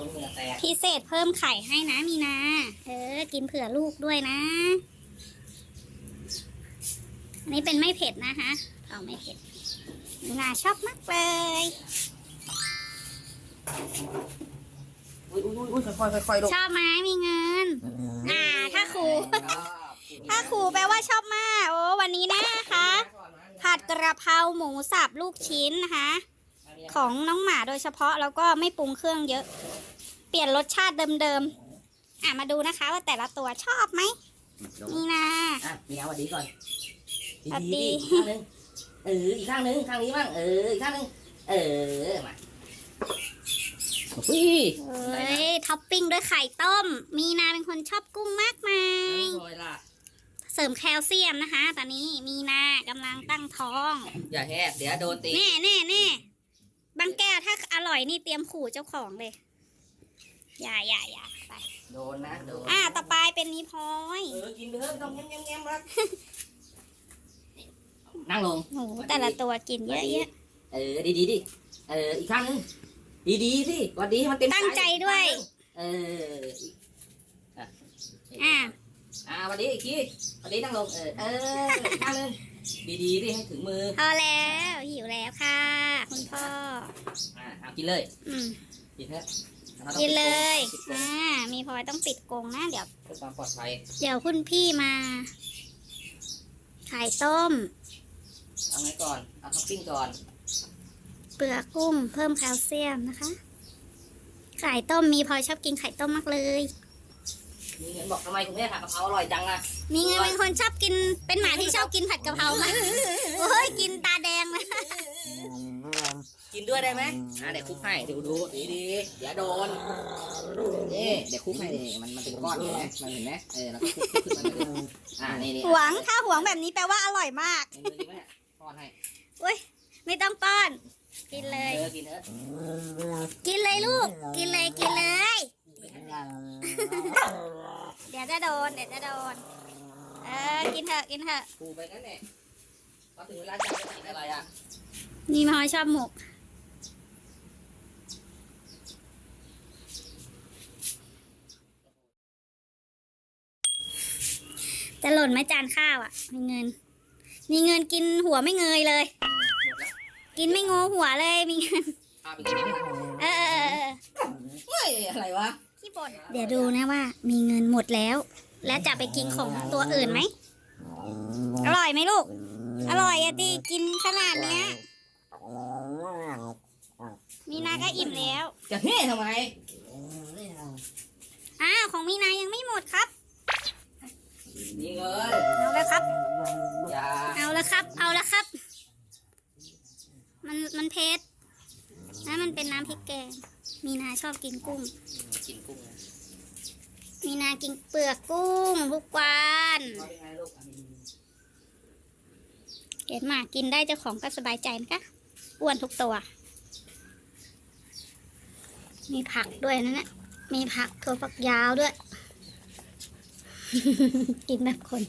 รงเหงื่อแตกพิเศษเพิ่มไข่ให้นะมีนา เออ กินเผื่อลูกด้วยนะ อันนี้เป็นไม่เผ็ดนะคะเอาไม่เผ็ดมีนาชอบมากเลยอุ้ยอุ้ยอุ้ยค่อยๆค่อยๆลูกชอบไหมมีเงิน อ่าถ้าครู ถ้าครูแปลว่าชอบมาก โอ้วันนี้นะคะ ผัดกระเพราหมูสับลูกชิ้นนะคะ ของน้องหมาโดยเฉพาะแล้วก็ไม่ปรุงเครื่องเยอะ เปลี่ยนรสชาติเดิมๆ อะมาดูนะคะว่าแต่ละตัวชอบไหมนี่นะอะมีเอาสวัสดีก่อนสวัสดีๆอีกข้างหนึงเอออีกข้างหนึงข้างนี้บ้างเอออีกข้างหนึงเออมาอุ้ยเอ้ยท็อปปิ้งด้วยไข่ต้ม มีนาเป็นคนชอบกุ้งมากมาแล้วยนี่พลอยล่ะเสริมแคลเซียมนะคะ ตอนนี้มีนากำลังตั้งท้อง อย่าแหกเดี๋ยวโดนตีแน่แน่แน่ บางแก้วถ้าอร่อยนี่เตรียมขู่เจ้าของเลย อย่าอย่าอย่าไป โดนนะโดนอะต่อไปเป็นมีพลอยเออกินไปเถอะไม่ต้องแง้มแง้มแง้มรักนั่งลง โหแต่ละตัวกินเยอะแยะเออดีดีๆดิเอออีกข้างหนึงดีดีๆสิหวัดดีให้มันเต็มตั้งใจด้วย เอออะอะอ่าหวัดดีอีกทีหวัดดีนั่งลงเออเอออีกข้างหนึงดีดีๆดิให้ถึงมือพอแล้วหิวแล้วค่ะ คุณพ่อ อ่าเอากินเลยอืมกินเถอะกินเลยปิดกรงอ่า มีพลอยต้องปิดกรงนะเดี๋ยว เพื่อความปลอดภัยเดี๋ยวคุณพี่มาไข่ต้ม เอาไงก่อนเอาท็อปปิ้งก่อนเปลือกกุ้ง เพิ่มแคลเซียมนะคะ ไข่ต้มมีพลอยชอบกินไข่ต้มมากเลย มีเงินบอกทำไมคุณแม่ผัดกะเพราอร่อยจังอะมีเงินเป็นคนชอบกิน เป็นหมาที่ชอบกินผัดกะเพรามากโอ้ยกินตาแดงเลยกิน ด้วยได้ไหมอ่าเดี๋ยวคลุกให้ดูดูดีดีๆเดี๋ยวโดนนี่เดี๋ยวคลุกให้นี่มันมันเป็นก้อนเห็นไหมมันเห็นไหมเออแล้วก็คลุกคลุกขึ้นมาเลยอ่านี่นี่หวงถ้าหวงแบบนี้แปลว่าอร่อยมากในมือจริงไหมเนี่ยป้อนให้ไม่ต้องป้อน กินเลย เออกินเถอะกินเลยลูก กินเลยกินเลย เดี๋ยวจะโดนเดี๋ยวจะโดน เออกินเถอะกินเถอะปูไปนั่นแหละพอถึงเวลาจะไปกินอะไรอะ นี่พลอยชอบหมก จะหล่นไหมจานข้าวอะ มีเงิน มีเงินกินหัวไม่เงยเลยหมดแล้วกินไม่งอหัวเลยมีเงินพาไปกินนะเออเออเออเฮ้ยอะไรวะขี้บ่นเดี๋ยวดูนะว่า มีเงินหมดแล้ว แล้วจะไปกินของตัวอื่นไหมอร่อยไหมลูก อร่อยอะดิกินขนาดเนี้ย มีนาก็อิ่มแล้ว จะเฮ้ทำไมอ้าวของมีนายังไม่หมดครับ มันมันเผ็ดนะมันเป็นน้ำพริกแกง มีนาชอบกินกุ้ง กินกุ้งนะมีนากินเปลือกกุ้งทุกวันเอาเป็นไงลูกอะมีเห็นหมากินได้เจ้าของก็สบายใจนะคะอ้วนทุกตัว มีผักด้วยนะเนี่ยมีผักถั่วฝักยาวด้วย กินแบบคน